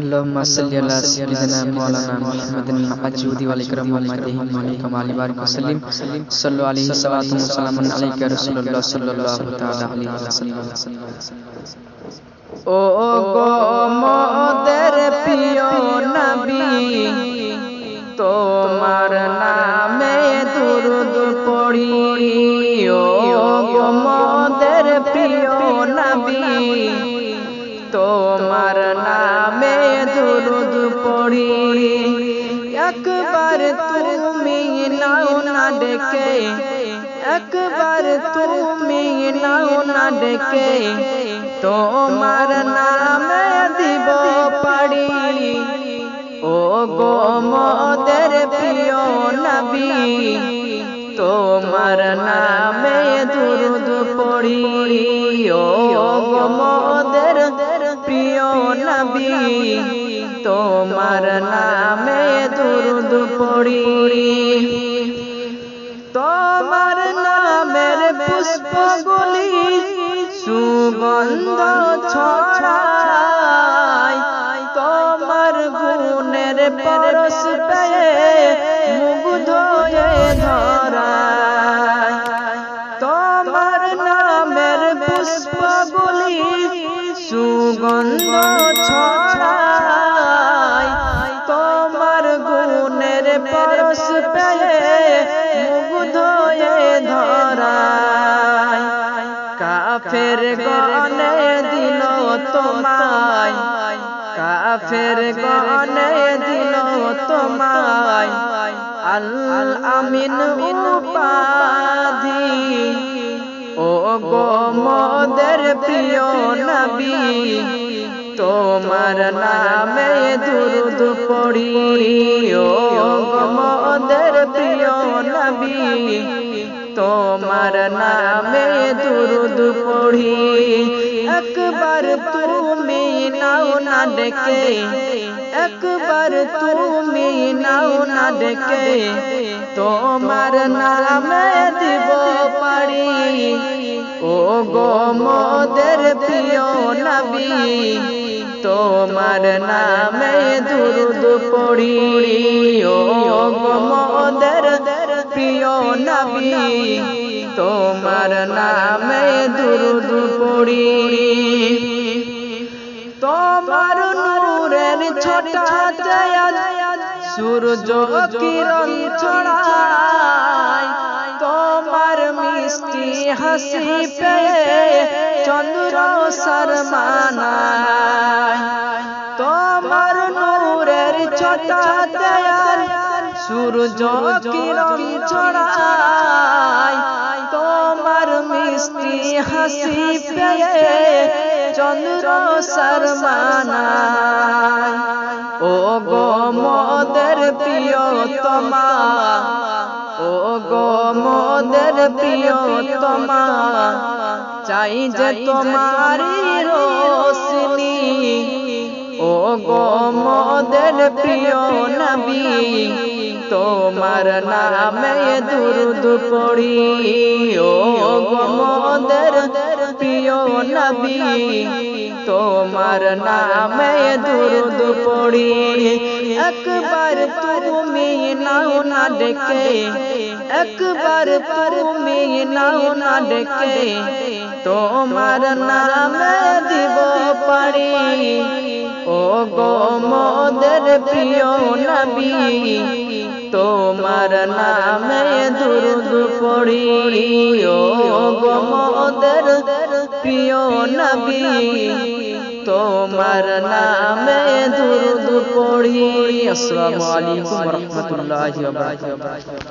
اللهم صل على سيدنا مولانا محمد المعجود والإكرام والمدين عليك وعلى بارك وسلم صلوا عليه الصلاة والسلام عليك يا رسول الله صلى الله تعالى عليه وسلم ও গো মোদের প্রিয় নবী তোমার নামে দুরুদ পড়ি ও গো মোদের পড়ি একবার তুমি নাও না ডেকে একবার তুমি নাও না ডেকে তোমার নামে দিব পাড়ি ও গো মদের প্রিয় নবী তোমার নামে দুরুদ পড়ি ও গো মদের প্রিয় নবী তোমার নামে দুরুদ পড়ি। তোমার নামের পুষ্পগুলি সুগন্ধ ছড়ায়। তোমার গুণের পরশ পেয়ে মুগ্ধ ধরায়। তোমার নামের পুষ্পগুলি সুগন্ধ ছড়ায়। কাফের গনে দিল তোমায়। কাফের গনে দিল তোমায়। আল আমিন উপাধি। ও গো মদের প্রিয় নবী, তোমার নামে দুরুদ পড়ি। ও গো মদের প্রিয় নবী, তোমার নামে দুরুদ পড়ি। একবার তুমি নাও না ডেকে, একবার তুমি নাও না ডেকে, তোমার নামে দিব পারি ও গো মোদের প্রিয় নবী তোমার নামে দুরুদ পড়ি। ও মোদের প্রিয় নবী, তোমার নামে দুরুদ পড়ি। তোমার নূরের ছোটা সূর্য কিরণ তোমার হাসি পেয়ে চন্দ্র শর্মানায় তোমার নূরের ছোটা সূর্য কিরণ ছড়ায়। তোমার মিষ্টি হাসি পেয়ে চন্দ্র শর্মানায় ও গো মদের প্রিয় তোমা ও গো মদের প্রিয় তোমা চাই যে তোমারি রোশনি। ও গো মদের প্রিয় নবী, তোমার নামে দুরুদ পড়ি। ও গো মদের প্রিয় নবী, তোমার নামে দুরুদ পড়ি। একবার তুমি ডেকে একবার তুমি নাও না ডেকে তোমার নামে দিব পারি ও গো মোদের প্রিয় নবী তোমার নামে দুরুদ পড়ি ও গো মোদের প্রিয় নবী তোমার নামে দুরুদ পড়ি। আসসালামু আলাইকুম ওয়া রাহমাতুল্লাহি ওয়া বারাকাতুহু।